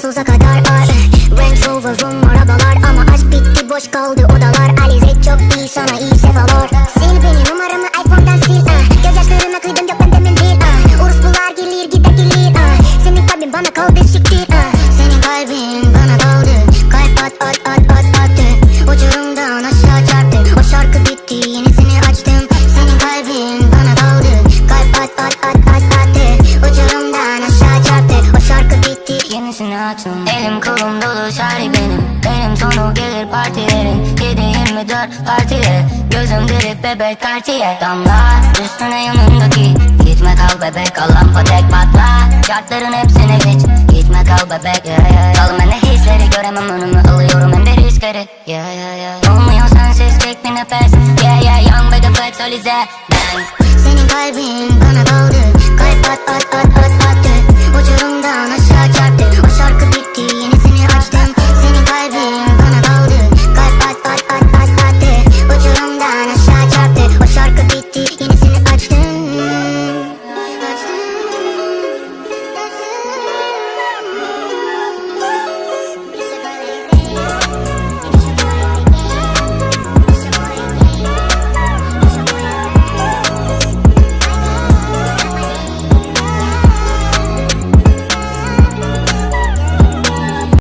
sonsuza kadar ar Range Rover'um arabalar Ama aşk bitti boş kaldı odalar açtım Elim kolum dolu şari benim. Benim sonu gelir partilerin 7-24 partile Gözüm diri bebek kartiye Damla üstüne yanındaki. Gitme kal bebek alan patek patla. Şartların hepsini geç. Gitme kal bebek yeah, yeah. Kalın ben de hisleri göremem önümü alıyorum hem de riskleri. Yeah, yeah, yeah. Olmuyor sensiz tek bir nefes. Yeah yeah young de flex Alize Bang Senin kalbin